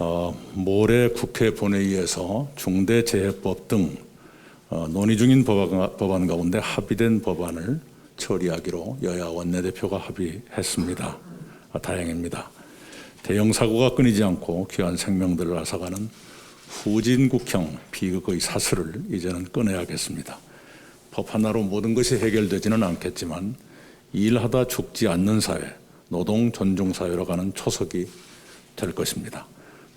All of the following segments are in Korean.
어, 모레 국회 본회의에서 중대재해법 등 어, 논의 중인 법안, 법안 가운데 합의된 법안을 처리하기로 여야 원내대표가 합의했습니다. 아, 다행입니다. 대형 사고가 끊이지 않고 귀한 생명들을 앗아가는 후진국형 비극의 사슬을 이제는 끊어야겠습니다. 법 하나로 모든 것이 해결되지는 않겠지만 일하다 죽지 않는 사회, 노동 존중 사회로 가는 초석이 될 것입니다.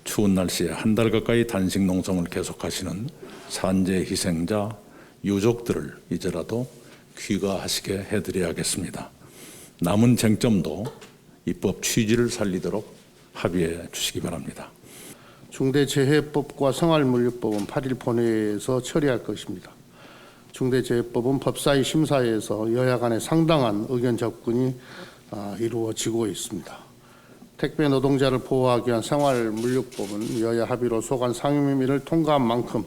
추운 날씨에 한 달 가까이 단식 농성을 계속하시는 산재 희생자 유족들을 이제라도 귀가하시게 해드려야겠습니다. 남은 쟁점도 입법 취지를 살리도록 합의해 주시기 바랍니다. 중대재해법과 생활물류법은 8일 본회의에서 처리할 것입니다. 중대재해법은 법사위 심사에서 여야 간의 상당한 의견 접근이 아, 이루어지고 있습니다. 택배 노동자를 보호하기 위한 생활물류법은 여야 합의로 소관 상임위를 통과한 만큼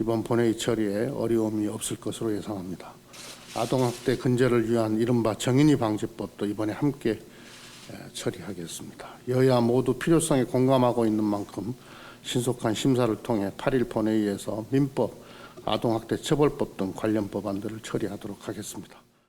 이번 본회의 처리에 어려움이 없을 것으로 예상합니다. 아동학대 근절을 위한 이른바 정인이 방지법도 이번에 함께 에, 처리하겠습니다. 여야 모두 필요성에 공감하고 있는 만큼 신속한 심사를 통해 8일 본회의에서 민법, 아동학대 처벌법 등 관련 법안들을 처리하도록 하겠습니다.